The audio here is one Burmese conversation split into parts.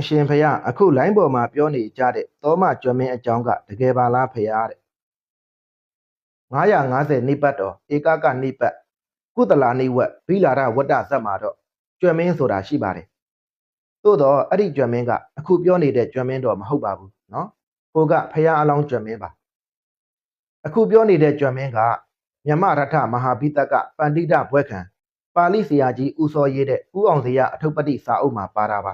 အရှင်ဖယားအခုလိုင်းပေါ်မှာပြောနေကြတဲ့သောမကျွမ်းမင်းအကြောင်းကတကယ်ပါလားဖယားတဲ့950နိပတ်တော်ဧကကနိပတ်ကုသလာနိဝတ်ဘိလာရဝတ္တဇတ်မှာတော့ကျွမ်းမင်းဆိုတာရှိပါတယ်သို့တော့အဲ့ဒီကျွမ်းမင်းကအခုပြောနေတဲ့ကျွမ်းမင်းတော်မဟုတ်ပါဘူးနော်ဟိုကဖယားအလောင်းကျွမ်းမင်းပါအခုပြောနေတဲ့ကျွမ်းမင်းကမြမရထမဟာဘိတကပန္တိတဘွဲ့ခံပါဠိဆရာကြီးဦးစောရေးတဲ့ဦးအောင်စရာအထုပ္ပတိစာအုပ်မှာပါတာပါ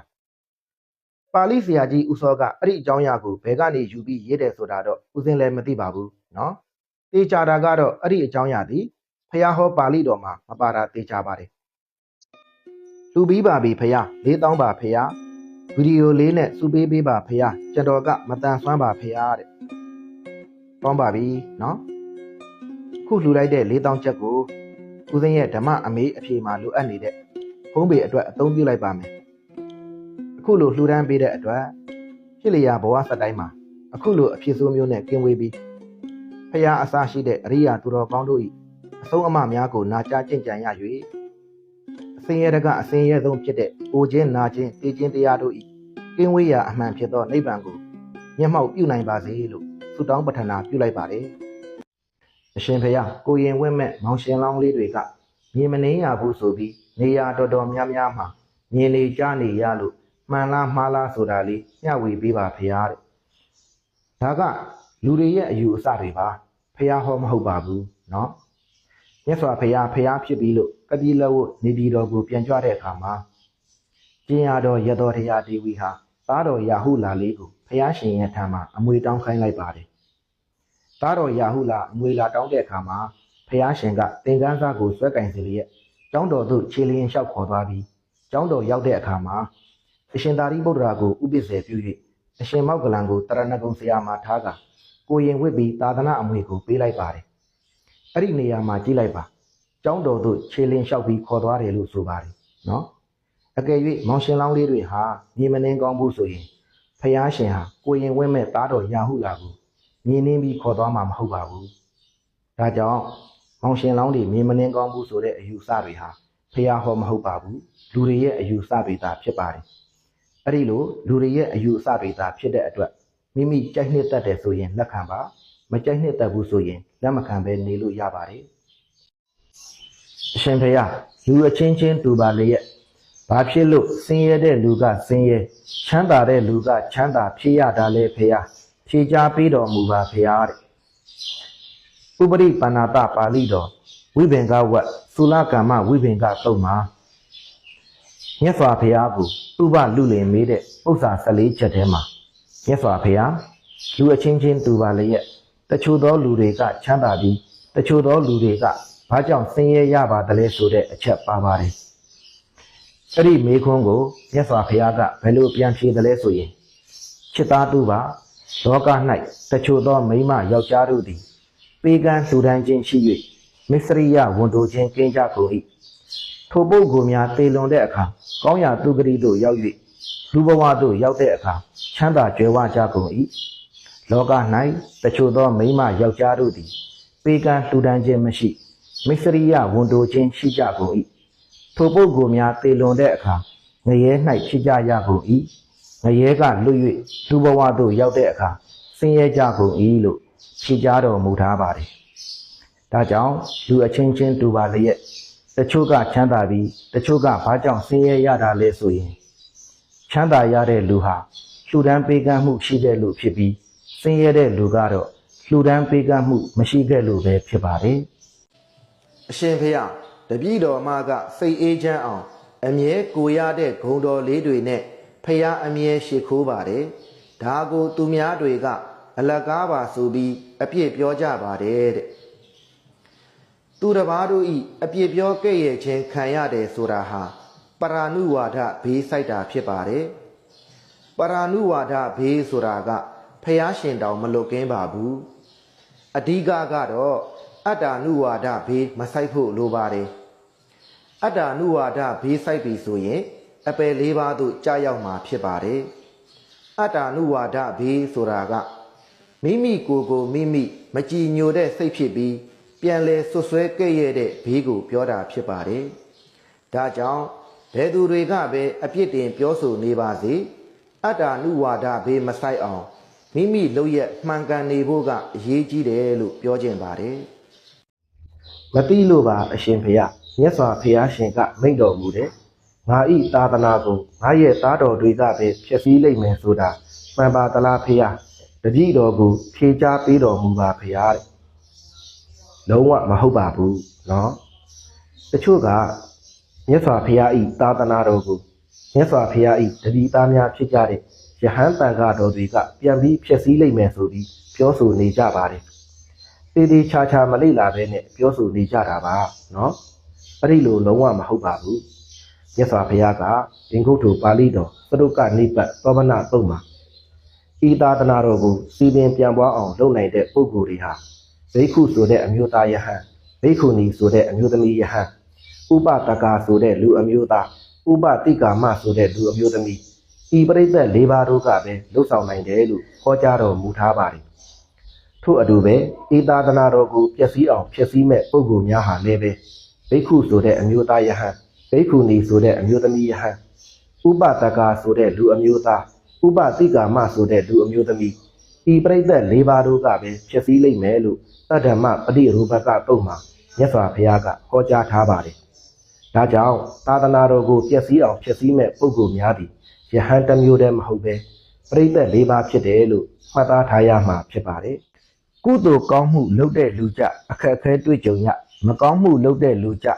ပါဠိဆရာကြီးဦးစောကအဲ့ဒီအကြောင်းအရာကိုဘယ်ကနေယူပြီးရေးတယ်ဆိုတာတော့ဦးစင်းလည်းမသိပါဘူးနော်တေချာတာကတော့အဲ့ဒီအကြောင်းအရာဒီဖះဟောပါဠိတော်မှာမပါတာတေချာပါတယ်လူပြီးပါပြီဖះ၄တောင်းပါဖះဗီဒီယိုလေးနဲ့စူပေးပေးပါဖះကြတော်ကမတန်ဆွမ်းပါဖះတဲ့ပေါင်းပါပြီနော်ခုလှူလိုက်တဲ့၄တောင်းချက်ကိုဦးစင်းရဲ့ဓမ္မအမေးအဖြေမှာလိုအပ်နေတဲ့ဖုံးပေအတွက်အသုံးပြုလိုက်ပါမယ် အခုလိုလှူဒန်းပေးတဲ့အတွက်ဖြစ်လျာဘဝဆက်တိုင်းမှာအခုလိုအဖြစ်ဆိုးမျိုးနဲ့ကင်းဝေးပြီးဖရာအစာရှိတဲ့အရိယာသူတော်ကောင်းတို့၏အဆုံးအမများကိုနာကြားကျင့်ကြံရ၍အစင်းရဲတကအစင်းရဲဆုံးဖြစ်တဲ့အိုခြင်းနာခြင်းတေခြင်းတရားတို့၏ကင်းဝေးရာအမှန်ဖြစ်သောနိဗ္ဗာန်ကိုမျက်မှောက်ပြုနိုင်ပါစေလို့ဆုတောင်းပတ္ထနာပြုလိုက်ပါတယ်အရှင်ဖရာကိုရင်ဝင့်မဲ့မောင်ရှင်လောင်းလေးတွေကမြင်မနှင်းရဘူးဆိုပြီးနေရာတော်တော်များများမှာမြင်နေကြနေရလို့ မှန်လားမှားလားဆိုတာလေးမျှဝေပေးပါဖရားတဲ့ဒါကလူတွေရဲ့အယူအဆတွေပါဖရားဟောမဟုတ်ပါဘူးเนาะမြတ်စွာဘုရားဖရားဖြစ်ပြီးလို့ကတိလဝတ်နေပြည်တော်ကိုပြန်ကြွတဲ့အခါမှာကျင်ရတော်ရတော်တရားဒေဝီဟာသားတော်ရာဟုလာလေးကိုဖရားရှင်ရဲ့ထံမှာအမွေတောင်းခိုင်းလိုက်ပါတယ်သားတော်ရာဟုလာအမွေလာတောင်းတဲ့အခါမှာဖရားရှင်ကသင်္ကန်းစားကိုဆွဲကင်စီလျက်ကျောင်းတော်သို့ခြေလျင်လျှောက်ခေါ်သွားပြီးကျောင်းတော်ရောက်တဲ့အခါမှာ အရှင်သာရိပုတ္တရာကိုဥပစ္စေပြု၍အရှင်မောက်ကလံကိုတရဏဂုံဆရာမှာထားကကိုရင်ဝစ်ပြီးသာသနာအမွေကိုပေးလိုက်ပါတယ်။အဲ့ဒီနေရာမှာကြည့်လိုက်ပါ။ကျောင်းတော်သို့ခြေလင်းလျှောက်ပြီးခေါ်သွားတယ်လို့ဆိုပါတယ်နော်။အကယ်၍မောင်ရှင်လောင်းလေးတွေဟာမြေမနှင်းကောင်းဘူးဆိုရင်ဖယားရှင်ဟာကိုရင်ဝစ်မဲ့သားတော်ရာဟုလာကိုမြင်းနှင်းပြီးခေါ်သွားမှာမဟုတ်ပါဘူး။ဒါကြောင့်မောင်ရှင်လောင်းတွေမြေမနှင်းကောင်းဘူးဆိုတဲ့အယူဆတွေဟာဖယားဟောမဟုတ်ပါဘူး။လူတွေရဲ့အယူဆတွေသာဖြစ်ပါတယ်။ အဲ့ဒီလိုလူတွေရဲ့အယူအဆတွေသာဖြစ်တဲ့အတွက်မိမိကြိုက်နှစ်သက်တယ်ဆိုရင်လက်ခံပါမကြိုက်နှစ်သက်ဘူးဆိုရင်လက်မခံဘဲနေလို့ရပါတယ်အရှင်ဖေယလူအချင်းချင်းတူပါလေရဲ့ဘာဖြစ်လို့ဆင်းရဲတဲ့လူကဆင်းရဲချမ်းသာတဲ့လူကချမ်းသာဖြစ်ရတာလဲဖေယဖြေချပေးတော်မူပါဖေယတဲ့ဥပရိပဏာတပါဠိတော်ဝိဘင်္ဂဝတ်သုလကမ္မဝိဘင်္ဂသုတ်မှာ မြတ်စွာဘုရားကိုဥပလူလင်မေးတဲ့ဥစ္စာ14ချက်ထဲမှာမြတ်စွာဘုရားလူအချင်းချင်းတူပါလျက်တချို့သောလူတွေကချမ်းသာပြီးတချို့သောလူတွေကဘာကြောင့်ဆင်းရဲရပါသလဲဆိုတဲ့အချက်ပါပါတယ်အဲ့ဒီမေခွန်းကိုမြတ်စွာဘုရားကဘယ်လိုပြန်ဖြေသလဲဆိုရင်ချစ်သားတူပါလောက၌တချို့သောမိန်းမယောက်ျားတို့သည် ပေးကမ်းလှူဒန်းခြင်းရှိ၍မစ္စရိယဝန်တိုခြင်းကင်းကြကုန်၏ ထိုပုဂ္ဂိုလ်များတေလွန်တဲ့အခါကောင်းရာသူဂတိသို့ရောက်၍လူဘဝသို့ရောက်တဲ့အခါချမ်းသာကြွယ်ဝကြကုန်၏လောက၌တချို့သောမိန်းမယောက်ျားတို့သည် ပေကံလှူဒန်းခြင်းမရှိမိစ္ဆရိယဝန်တိုခြင်းရှိကြကုန်၏ထိုပုဂ္ဂိုလ်များတေလွန်တဲ့အခါငရဲ၌ဖြစ်ကြရကုန်၏ငရဲကလွတ်၍လူဘဝသို့ရောက်တဲ့အခါဆင်းရဲကြကုန်၏လို့ဖြေကြားတော်မူထားပါတယ်ဒါကြောင့်လူအချင်းချင်းတူပါလျက် တချို့ကချမ်းသာပြီးတချို့ကဘာကြောင့်ဆင်းရဲရတာလဲဆိုရင်ချမ်းသာရတဲ့လူဟာလှူဒန်းပေးကမ်းမှုရှိတဲ့လူဖြစ်ပြီးဆင်းရဲတဲ့လူကတော့လှူဒန်းပေးကမ်းမှုမရှိတဲ့လူပဲဖြစ်ပါတယ်အရှင်ဖေယတပည့်တော်မကစိတ်အေးချမ်းအောင် အမြဲကိုရတဲ့ဂုံတော်လေးတွေနဲ့ဖះအမြဲရှိခိုးပါတယ်ဒါကိုသူများတွေကအလကားပါဆိုပြီးအပြစ်ပြောကြပါတယ်တဲ့ သူတစ်ပါးတို့ဤအပြစ်ပြောကဲ့ရဲ့ခြင်းခံရတယ်ဆိုတာဟာပရာနုဝါဒဘေးစိုက်တာဖြစ်ပါတယ်ပရာနုဝါဒဘေးဆိုတာကဖះရှင်တောင်မလွတ်ကင်းပါဘူးအဓိကကတော့အတ္တနုဝါဒဘေးမဆိုင်ဖို့လိုပါတယ်အတ္တနုဝါဒဘေးစိုက်ပြီဆိုရင်အပယ်လေးပါးသို့ကြာရောက်မှာဖြစ်ပါတယ်အတ္တနုဝါဒဘေးဆိုတာကမိမိကိုယ်ကိုမိမိမကြည်ညိုတဲ့စိတ်ဖြစ်ပြီး ပြန်လဲဆွဆွဲကဲ့ရဲ့တဲ့ဘေးကိုပြောတာဖြစ်ပါတယ်။ဒါကြောင့်ဘယ်သူတွေကပဲအပြစ်တင်ပြောဆိုနေပါစေအတ္တနုဝါဒဘေးမဆိုင်အောင်မိမိလုပ်ရက်မှန်ကန်နေဖို့ကအရေးကြီးတယ်လို့ပြောခြင်းပါတယ်မတိလို့ပါအရှင်ဖေယမြတ်စွာဘုရားရှင်ကမိန့်တော်မူတယ်ငါဤသာသနာကိုငါရဲ့သားတော်တွေကပဲဖြစ်စည်းလိမ့်မယ်ဆိုတာမှန်ပါသလားဖေယတတိတော်ကိုဖြေချပေးတော်မူပါဖေယတဲ့ လုံးဝမဟုတ်ပါဘူးเนาะတချို့ကမြတ်စွာဘုရားဤသာသနာတော်ကိုမြတ်စွာဘုရားဤတတိသားများဖြစ်ကြတဲ့ယဟန်တန်ခါတော်တွေကပြန်ပြီးဖြစ်စည်းလိမ့်မယ်ဆိုပြီးပြောဆိုနေကြပါတယ်တေးသေးချာချာမလိလာပဲနဲ့ပြောဆိုနေကြတာပါเนาะအဲ့ဒီလိုလုံးဝမဟုတ်ပါဘူးမြတ်စွာဘုရားကဒင်္ဂုတ္တပါဠိတော်သရုပ်ကနိပတ်သောမနာတုံးမှာဤသာသနာတော်ကိုစီပင်ပြန်ပွားအောင်လုပ်နိုင်တဲ့ပုဂ္ဂိုလ်တွေဟာ ဘိက္ခုဆိုတဲ့အမျိုးသားယဟန်ဘိက္ခုနီဆိုတဲ့အမျိုးသမီးယဟန်ဥပတကာဆိုတဲ့လူအမျိုးသားဥပတိကာမဆိုတဲ့လူအမျိုးသမီးဤပရိသတ်၄ပါးတို့ကပဲလှုပ်ဆောင်နိုင်တယ်လို့ဟောကြားတော်မူထားပါတယ်ထို့အတူပဲဤသာသနာတော်ကိုပျက်စီးအောင်ဖျက်ဆီးမဲ့ပုဂ္ဂိုလ်များဟာလည်းပဲဘိက္ခုဆိုတဲ့အမျိုးသားယဟန်ဘိက္ခုနီဆိုတဲ့အမျိုးသမီးယဟန်ဥပတကာဆိုတဲ့လူအမျိုးသားဥပတိကာမဆိုတဲ့လူအမျိုးသမီးဤပရိသတ်၄ပါးတို့ကပဲဖျက်ဆီးလိမ့်မယ်လို့ တတ္တမပฏิရူပကတုတ်မှာမြတ်စွာဘုရားကဟောကြားထားပါတယ်။ဒါကြောင့်သာသနာတော်ကိုပျက်စီးအောင်ဖျက်ဆီးမဲ့ပုဂ္ဂိုလ်များသည်ယဟန်တစ်မျိုးတည်းမဟုတ်ပဲပရိသတ်၄ပါးဖြစ်တယ်လို့မှတ်သားထားရမှာဖြစ်ပါတယ်။ကုသိုလ်ကောင်းမှုလုပ်တဲ့လူကြအခက်အခဲတွေ့ကြုံရမကောင်းမှုလုပ်တဲ့လူကြ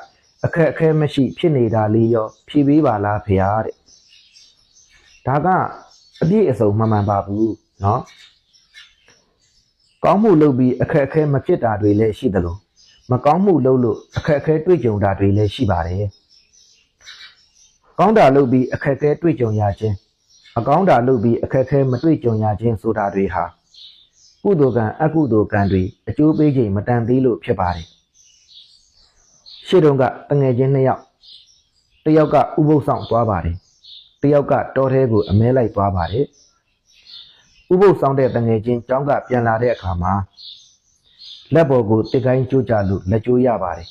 အခက်အခဲမရှိဖြစ်နေတာလေးရောဖြေပေးပါလားဖေဟာတဲ့။ဒါကအပြည့်အစုံမှန်မှန်ပါဘူးเนาะ ကောင်းမှုလုပ်ပြီးအခက်အခဲမဖြစ်တာတွေလည်းရှိသလိုမကောင်းမှုလုပ်လို့အခက်အခဲတွေ့ကြုံတာတွေလည်းရှိပါတယ်။ကောင်းတာလုပ်ပြီးအခက်အခဲတွေ့ကြုံရခြင်းအကောင်းတာလုပ်ပြီးအခက်အခဲမတွေ့ကြုံရခြင်းဆိုတာတွေဟာကုသိုလ်ကံအကုသိုလ်ကံတွေအကျိုးပေးခြင်းမတန်သေးလို့ဖြစ်ပါတယ်။ရှေ့တုန်းကတငယ်ချင်းနှစ်ယောက်တစ်ယောက်ကဥပုသ်ဆောင်သွားပါတယ်။တစ်ယောက်ကတောထဲကိုအမဲလိုက်သွားပါတယ်။ ဥပုသ်ဆောင်တဲ့တငယ်ချင်းကျောင်းကပြန်လာတဲ့အခါမှာလက်ပေါ်ကိုတစ်ကိုင်းကျိုးကြလို့လက်ကျိုးရပါတယ်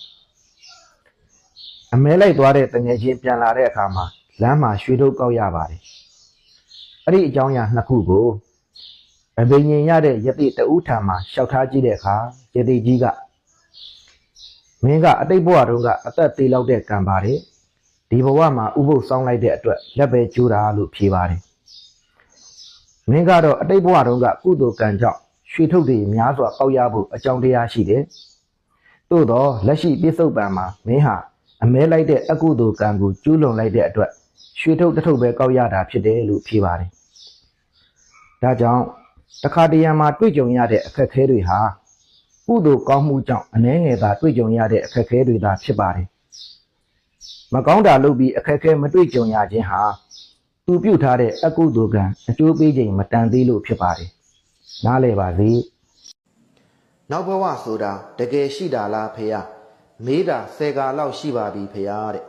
။အမဲလိုက်သွားတဲ့တငယ်ချင်းပြန်လာတဲ့အခါမှာလမ်းမှာရွှေထုတ်ကောက်ရပါတယ်။အဲ့ဒီအကြောင်းအရာနှစ်ခုကိုဗဗိညင်ရတဲ့ယတိတဦးထံမှာလျှောက်ထားကြည့်တဲ့အခါယတိကြီးကမင်းကအတိတ်ဘဝတုန်းကအသက်သေးလောက်တဲ့ကံပါတယ်။ဒီဘဝမှာဥပုသ်ဆောင်လိုက်တဲ့အတွက်လက်ပဲကျိုးတာလို့ဖြေပါတယ်။ မင်းကတော့အတိတ်ဘဝတုန်းကကုသိုလ်ကံကြောင့်ရွှေထုတ်တွေများစွာပေါက်ရဖို့အကြောင်းတရားရှိတယ်။သို့တော့လက်ရှိပြစ္ဆုတ်ပံမှာမင်းဟာအမဲလိုက်တဲ့အကုသိုလ်ကံကိုကျူးလွန်လိုက်တဲ့အတွက်ရွှေထုတ်တစ်ထုတ်ပဲကောက်ရတာဖြစ်တယ်လို့ဖြေပါတယ်။ဒါကြောင့်တခါတရံမှာတွေ့ကြုံရတဲ့အခက်အခဲတွေဟာကုသိုလ်ကောင်းမှုကြောင့်အနှဲငယ်သာတွေ့ကြုံရတဲ့အခက်အခဲတွေသာဖြစ်ပါတယ်။မကောင်းတာလုပ်ပြီးအခက်အခဲမတွေ့ကြုံရခြင်းဟာ သူပြုတ်ထားတဲ့အကုသိုလ်ကံအကျိုးပေးခြင်းမတန်သေးလို့ဖြစ်ပါတယ်။နားလည်ပါစေ။နောက်ဘဝဆိုတာတကယ်ရှိတာလားဖေယ။မေးတာဆယ်ကာလောက်ရှိပါပြီဖေယတဲ့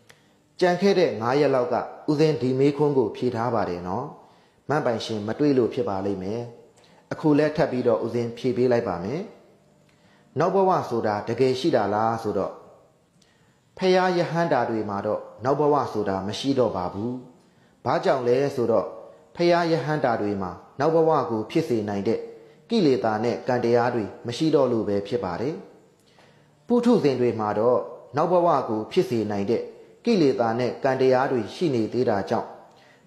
။ကြံခဲ့တဲ့9ရက်လောက်ကဦးစင်းဒီမေးခွန်းကိုဖြေထားပါတယ်နော်။မန့်ပိုင်ရှင်မတွေ့လို့ဖြစ်ပါလိမ့်မယ်။အခုလဲထပ်ပြီးတော့ဦးစင်းဖြေပေးလိုက်ပါမယ်။နောက်ဘဝဆိုတာတကယ်ရှိတာလားဆိုတော့ဖះယဟန္တာတွေမှာတော့နောက်ဘဝဆိုတာမရှိတော့ပါဘူး။ ဘာကြောင့်လဲဆိုတော့ဖះယဟန္တာတွေမှာနောက်ဘဝကိုဖြစ်စေနိုင်တဲ့ကိလေသာနဲ့ကံတရားတွေမရှိတော့လို့ပဲဖြစ်ပါတယ်။ပုထုဇဉ်တွေမှာတော့နောက်ဘဝကိုဖြစ်စေနိုင်တဲ့ကိလေသာနဲ့ကံတရားတွေရှိနေသေးတာကြောင့်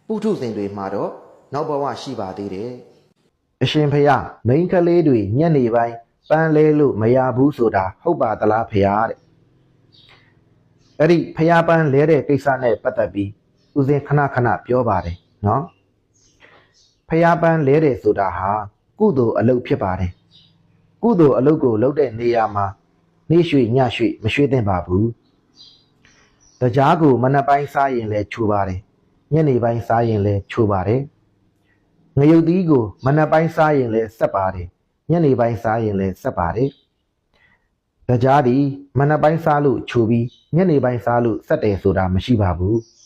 ပုထုဇဉ်တွေမှာတော့နောက်ဘဝရှိပါသေးတယ်။အရှင်ဖះမိန်းကလေးတွေညက်နေပိုင်းပန်းလဲလို့မရဘူးဆိုတာဟုတ်ပါသလားဖះတဲ့။အဲ့ဒီဖះပန်းလဲတဲ့ကိစ္စနဲ့ပတ်သက်ပြီး ဦးဇင်းခဏခဏပြောပါတယ်နော်။ဖះပန်းလဲတယ်ဆိုတာဟာကုသိုလ်အလုပ်ဖြစ်ပါတယ်။ကုသိုလ်အလုပ်ကိုလုပ်တဲ့နေရာမှာနေရွှေညရွှေမရွှေသင့်ပါဘူး။တကြားကိုမနက်ပိုင်းစားရင်လည်းချိုပါတယ်။ညနေပိုင်းစားရင်လည်းချိုပါတယ်။ငရုတ်သီးကိုမနက်ပိုင်းစားရင်လည်းဆက်ပါတယ်။ညနေပိုင်းစားရင်လည်းဆက်ပါတယ်။တကြားဒီမနက်ပိုင်းစားလို့ချိုပြီးညနေပိုင်းစားလို့ဆက်တယ်ဆိုတာမရှိပါဘူး။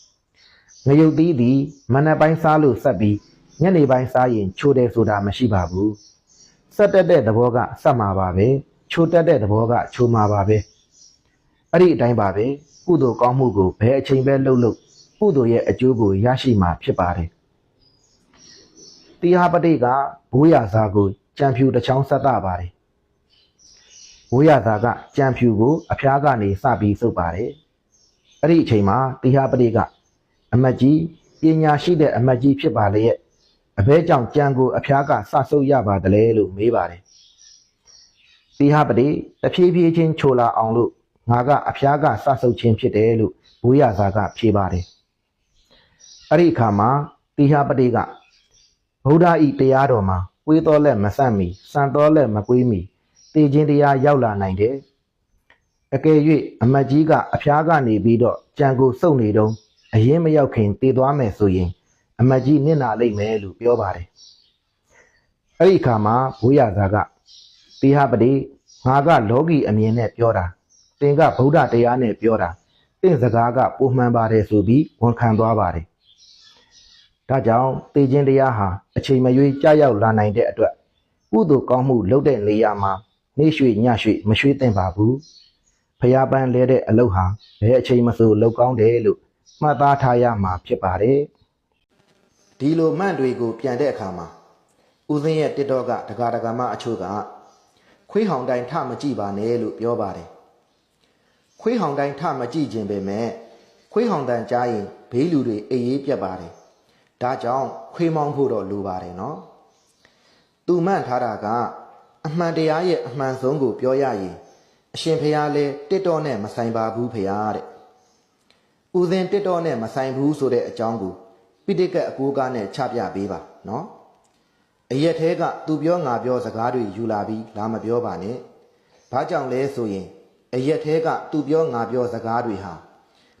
ငရုတ်သီးသည်မနက်ပိုင်းစားလို့ဆက်ပြီးညနေပိုင်းစားရင်ချိုတယ်ဆိုတာမရှိပါဘူးဆက်တက်တဲ့သဘောကဆက်မှာပါပဲချိုတက်တဲ့သဘောကချိုမှာပါပဲအဲ့ဒီအတိုင်းပါပဲကုသိုလ်ကောင်းမှုကိုဘယ်အချိန်ပဲလုပ်လို့ကုသိုလ်ရဲ့အကျိုးကိုရရှိမှာဖြစ်ပါတယ်တိဟပတိကဘိုးရစာကိုကြံဖြူတစ်ချောင်းဆက်တာပါတယ်ဘိုးရစာကကြံဖြူကိုအဖျားကနေစပြီးစုပ်ပါတယ်အဲ့ဒီအချိန်မှာတိဟပတိက အမတ်ကြီးပညာရှိတဲ့အမတ်ကြီးဖြစ်ပါလေရဲ့အဘဲကြောင့်ကြံကိုအဖျားကစဆုပ်ရပါတယ်လေလို့မေးပါတယ်တိဟပတိတဖြည်းဖြည်းချင်းချိုလာအောင်လို့ငါကအဖျားကစဆုပ်ခြင်းဖြစ်တယ်လို့ဘိုးရစာကဖြေပါတယ်အဲ့ဒီအခါမှာတိဟပတိကဗုဒ္ဓဤတရားတော်မှာကွေးတော်လက်မဆန့်မီစံတော်လက်မကွေးမီတည်ခြင်းတရားရောက်လာနိုင်တယ်အကယ်၍အမတ်ကြီးကအဖျားကနေပြီးတော့ကြံကိုစုပ်နေတုံး အရင်မရောက်ခင်တည်သွားမယ်ဆိုရင် အမတ်ကြီးနစ်နာလိမ့်မယ်လို့ပြောပါတယ်အဲ့ဒီအခါမှာဘိုးရသာကတိဟပတိငါကလောကီအမြင်နဲ့ပြောတာတင်ကဗုဒ္ဓတရားနဲ့ပြောတာတင့်စကားကပုံမှန်ပါတယ်ဆိုပြီးဝန်ခံသွားပါတယ်ဒါကြောင့်တေခြင်းတရားဟာအချိန်မရွေးကြာရောက်လာနိုင်တဲ့အတွက်ကုသိုလ်ကောင်းမှုလုပ်တဲ့နေရာမှာနေရွှေညရွှေမရွှေသင့်ပါဘူးဖျားပန်းလဲတဲ့အလုပ်ဟာဘယ်အချိန်မဆိုလုပ်ကောင်းတယ်လို့ မှတ်သားထားရမှာဖြစ်ပါတယ်ဒီလိုမှန်တွေကိုပြန်တဲ့အခါမှာဦးစင်းရဲ့တစ်တော့ကဒကာဒကာမအချို့ကခွေးဟောင်တိုင်းထမကြည့်ပါနဲ့လို့ပြောပါတယ်ခွေးဟောင်တိုင်းထမကြည့်ခြင်းပဲမဲ့ခွေးဟောင်တန်ကြားရင်ဘေးလူတွေအေးအေးပြတ်ပါတယ်ဒါကြောင့်ခွေးမောင်းဖို့တော့လိုပါတယ်နော်။သူမှန်ထားတာကအမှန်တရားရဲ့အမှန်ဆုံးကိုပြောရရင်အရှင်ဖျားလဲတစ်တော့နဲ့မဆိုင်ပါဘူးဖျားတဲ့။ ဦးစင်တစ်တော့နဲ့မဆိုင်ဘူးဆိုတဲ့အကြောင်းကိုပိဋကအကူကားနဲ့ချပြပေးပါနော်။အရက်သေးကသူပြောငါပြောစကားတွေယူလာပြီးလာမပြောပါနဲ့။ဘာကြောင့်လဲဆိုရင်အရက်သေးကသူပြောငါပြောစကားတွေဟာ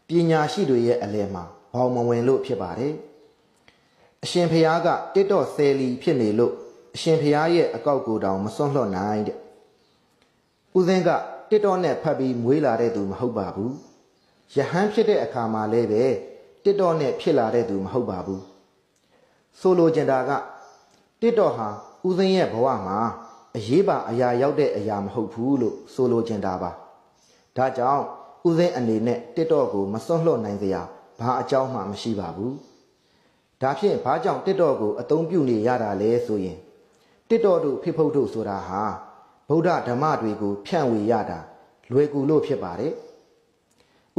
ပညာရှိတွေရဲ့အလယ်မှာဘောင်မဝင်လို့ဖြစ်ပါတယ်။အရှင်ဖျားကတစ်တော့ဆယ်လီဖြစ်နေလို့အရှင်ဖျားရဲ့အကောက်ကိုတောင်မစွန့်လွတ်နိုင်တဲ့။ဦးစင်းကတစ်တော့နဲ့ဖတ်ပြီးမွေးလာတဲ့သူမဟုတ်ပါဘူး။ ယဟန်ဖြစ်တဲ့အခါမှာလည်းပဲတစ်တော့နဲ့ဖြစ်လာတဲ့သူမဟုတ်ပါဘူး။ဆိုလိုချင်တာကတစ်တော့ဟာဦးစင်းရဲ့ဘဝမှာအရေးပါအရာရောက်တဲ့အရာမဟုတ်ဘူးလို့ဆိုလိုချင်တာပါ။ဒါကြောင့်ဦးစင်းအနေနဲ့တစ်တော့ကိုမစွန့်လွတ်နိုင်စရာဘာအကြောင်းမှမရှိပါဘူး။ဒါဖြင့်ဘာကြောင့်တစ်တော်ကိုအသုံးပြုနေရတာလဲဆိုရင်တစ်တော်တို့ဖိဖုတ်တို့ဆိုတာဟာဗုဒ္ဓဓမ္မတွေကိုဖြန့်ဝေရတာလွယ်ကူလို့ဖြစ်ပါတယ်။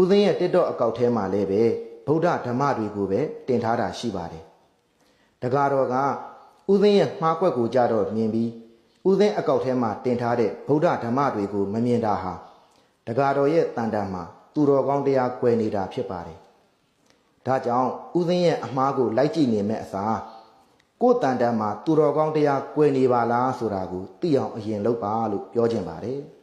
ဦးသိန်းရဲ့တစ်တော်အကောက်ထဲမှာလည်းပဲဗုဒ္ဓဓမ္မတွေကိုပဲတင်ထားတာရှိပါတယ်။တကားတော်ကဦးသိန်းရဲ့မှားကွက်ကိုကြတော့မြင်ပြီးဦးသိန်းအကောက်ထဲမှာတင်ထားတဲ့ဗုဒ္ဓဓမ္မတွေကိုမမြင်တာဟာတကားတော်ရဲ့တန်တန်မှာသူတော်ကောင်းတရားကွယ်နေတာဖြစ်ပါတယ်။ဒါကြောင့်ဥသိင်းရဲ့အမားကိုလိုက်ကြည့်နေမဲ့အစားကိုယ်တန်တန်မှာသူတော်ကောင်းတရားကွယ်နေပါလားဆိုတာကိုသိအောင်အရင်လုပ်ပါလို့ပြောချင်ပါတယ်။